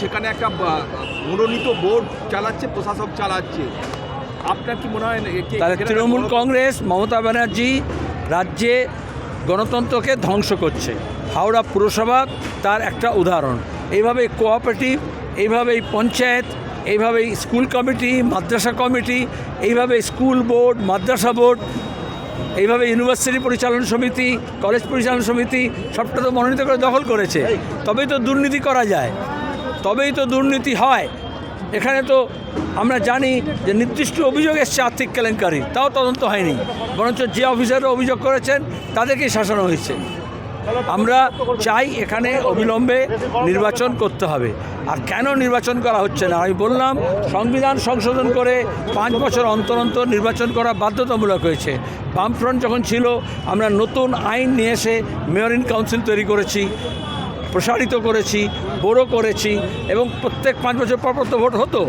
সেখানে একটা মনোনীত বোর্ড চালাচ্ছে প্রশাসক চালাচ্ছে। আপনার কি মনে হয় তাহলে তৃণমূল কংগ্রেস মমতা ব্যানার্জি রাজ্যে গণতন্ত্রকে ধ্বংস করছে। হাওড়া পুরসভা তার একটা উদাহরণ। এইভাবে কোঅপারেটিভ এইভাবে পঞ্চায়েত এইভাবে স্কুল কমিটি মাদ্রাসা কমিটি এইভাবে স্কুল বোর্ড মাদ্রাসা বোর্ড এইভাবে ইউনিভার্সিটি পরিচালন সমিতি কলেজ পরিচালন সমিতি সবটা তো মনোনীত করে দখল করেছে। তবেই তো দুর্নীতি করা যায়। তবেই তো দুর্নীতি হয়। এখানে তো আমরা জানি যে নির্দিষ্ট অভিযোগ এসছে আর্থিক কেলেঙ্কারি, তাও তদন্ত হয়নি। বরঞ্চ যে অফিসাররা অভিযোগ করেছেন, তাদেরকেই শাসানো হয়েছে। আমরা চাই এখানে অবিলম্বে নির্বাচন করতে হবে। আর কেন নির্বাচন করা হচ্ছে না? আমি বললাম, সংবিধান সংশোধন করে পাঁচ বছর অন্তর অন্তর নির্বাচন করা বাধ্যতামূলক হয়েছে। বামফ্রন্ট যখন ছিল, আমরা নতুন আইন নিয়ে এসে মেয়র ইন কাউন্সিল তৈরি করেছি। প্রসারিত করেছি বড় করেছি এবং প্রত্যেক পাঁচ বছর পর পর তো ভোট হতো।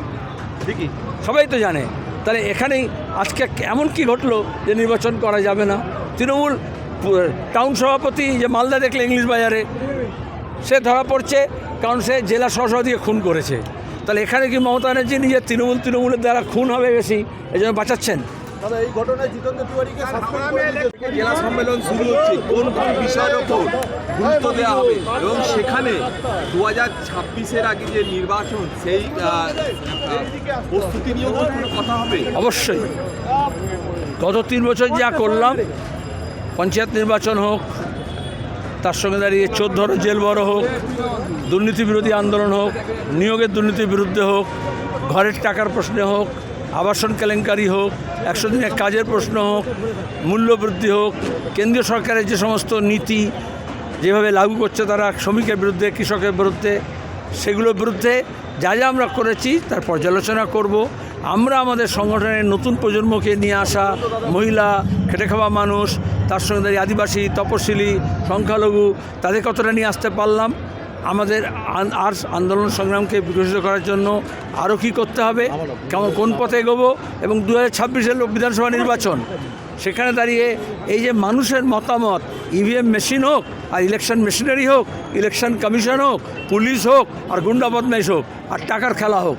ঠিকই। সবাই তো জানে। তাহলে এখানেই আজকে এমন কি ঘটলো যে নির্বাচন করা যাবে না? তৃণমূল টাউন সভাপতি যে মালদা দেখলে ইংলিশ বাজারে সে ধরা পড়ছে কারণ সে জেলা সহসভাপতিকে খুন করেছে। তাহলে এখানে কি মমতা ব্যানার্জি নিজের তৃণমূল তৃণমূলের দ্বারা খুন হবে বেশি? এই জন্য বাঁচাচ্ছেন? জেলা সম্মেলন শুরু হচ্ছে কোন কোন বিষয়ের ওপর গুরুত্ব দেওয়া হবে? এবং সেখানে দু হাজার ছাব্বিশের আগে যে নির্বাচন সেই প্রস্তুতি নিয়েও কোনো কথা হবে? অবশ্যই। গত তিন বছর যা করলাম পঞ্চায়েত নির্বাচন হোক তার সঙ্গে দাঁড়িয়ে চোদ্দর জেল বড় হোক দুর্নীতি বিরোধী আন্দোলন হোক নিয়োগের দুর্নীতির বিরুদ্ধে হোক ঘরের টাকার প্রশ্নে হোক আবাসন কেলেঙ্কারি হোক, একশো দিনের কাজের প্রশ্ন হোক, মূল্যবৃদ্ধি হোক, কেন্দ্রীয় সরকারের যে সমস্ত নীতি যেভাবে লাগু করছে তারা শ্রমিকের বিরুদ্ধে, কৃষকের বিরুদ্ধে, সেগুলোর বিরুদ্ধে যা যা আমরা করেছি তার পর্যালোচনা করব। আমরা আমাদের সংগঠনের নতুন প্রজন্মকে নিয়ে আসা মহিলা, খেটে খাওয়া মানুষ, তার সঙ্গে আদিবাসী, তপশিলি, সংখ্যালঘু তাদের কতটা নিয়ে আসতে পারলাম। আমাদের আর আন্দোলন সংগ্রামকে বিকশিত করার জন্য আরও কী করতে হবে? কেমন, কোন পথে এগোবো? এবং দু হাজার ছাব্বিশের বিধানসভা নির্বাচন, সেখানে দাঁড়িয়ে এই যে মানুষের মতামত ইভিএম মেশিন হোক আর ইলেকশন মেশিনারি হোক ইলেকশন কমিশন হোক পুলিশ হোক আর গুন্ডা বদমাইশ হোক আর টাকার খেলা হোক,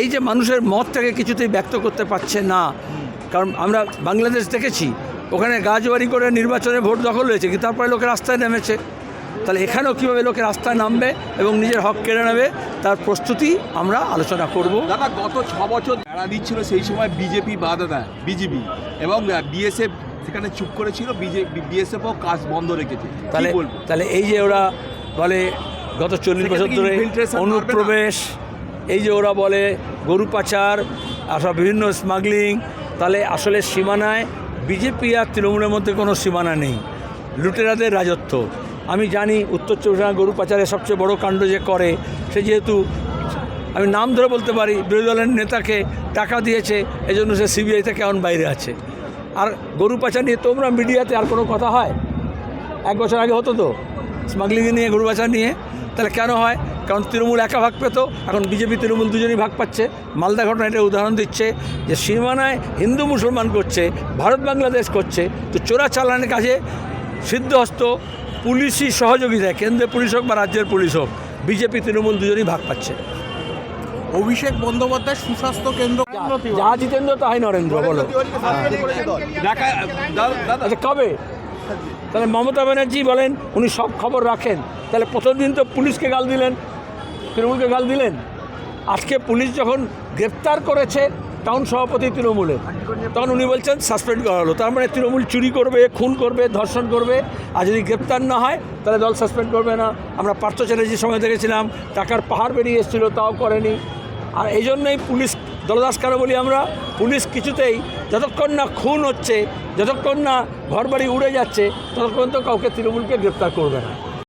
এই যে মানুষের মতটাকে কিছুতেই ব্যক্ত করতে পারছে না। কারণ আমরা বাংলাদেশ দেখেছি, ওখানে গাছবাড়ি করে নির্বাচনে ভোট দখল হয়েছে, কিন্তু তারপরে লোকে রাস্তায় নেমেছে। তাহলে এখানেও কীভাবে লোকে রাস্তায় নামবে এবং নিজের হক কেড়ে নেবে তার প্রস্তুতি আমরা আলোচনা করব। দাদা গত ছ বছর বেড়া দিচ্ছিল সেই সময় বিজেপি বাধা দেয় বিজেপি এবং বিএসএফ সেখানে চুপ করেছিল বিজেপি বিএসএফও কাজ বন্ধ রেখেছে। তাহলে তাহলে এই যে ওরা বলে গত চল্লিশ বছর ধরে? অনুপ্রবেশ এই যে ওরা বলে গরু পাচার আর সব বিভিন্ন স্মাগলিং তাহলে আসলে সীমানায় বিজেপি আর তৃণমূলের মধ্যে কোনো সীমানা নেই। লুটেরাদের রাজত্ব। আমি জানি উত্তর চব্বিশ গরু পাচারের সবচেয়ে বড় কাণ্ড যে করে, সে যেহেতু আমি নাম ধরে বলতে পারি, বিরোধী দলের নেতাকে টাকা দিয়েছে, এজন্য সে সিবিআই থেকে এখন বাইরে আছে। আর গরু পাচার নিয়ে তোমরা মিডিয়াতে আর কোনো কথা হয়? এক বছর আগে হতো তো স্মাগলিং নিয়ে গরু বাজার নিয়ে? তাহলে কেন হয়? কারণ তৃণমূল একা ভাগ পেত, এখন বিজেপি, তৃণমূল দুজনেই ভাগ পাচ্ছে। মালদা ঘটনা এটা উদাহরণ দিচ্ছে যে সীমানায় হিন্দু মুসলমান করছে, ভারত, বাংলাদেশ করছে। তো চোরা চালানের কাজে সিদ্ধহস্ত পুলিশি সহযোগিতায় কেন্দ্রের পুলিশ হোক বা রাজ্যের পুলিশ হোক বিজেপি তৃণমূল দুজনেই ভাগ পাচ্ছে। অভিষেক বন্দ্যোপাধ্যায় সুস্বাস্থ্য কেন্দ্র যা জিতেন্দ্র তাই নরেন্দ্র বলো। দাদা। আচ্ছা কবে? তাহলে মমতা ব্যানার্জি বলেন উনি সব খবর রাখেন। তাহলে প্রথম দিন তো পুলিশকে গাল দিলেন তৃণমূলকে গাল দিলেন। আজকে পুলিশ যখন গ্রেপ্তার করেছে টাউন সভাপতি তৃণমূলের তখন উনি বলছেন, সাসপেন্ড করা হলো। তার মানে তৃণমূল চুরি করবে, খুন করবে, ধর্ষণ করবে, আর যদি গ্রেপ্তার না হয়, তাহলে দল সাসপেন্ড করবে না। আমরা পার্থ চ্যাটার্জির সময় দেখেছিলাম, টাকার পাহাড় বেরিয়ে এসেছিল, তাও করেনি। আর এই জন্যই পুলিশ, দলদাস কেন বলি আমরা, পুলিশ কিছুতেই যতক্ষণ না খুন হচ্ছে, যতক্ষণ না ঘরবাড়ি উড়ে যাচ্ছে, ততক্ষণ তো কাউকে তৃণমূলকে গ্রেপ্তার করবে না।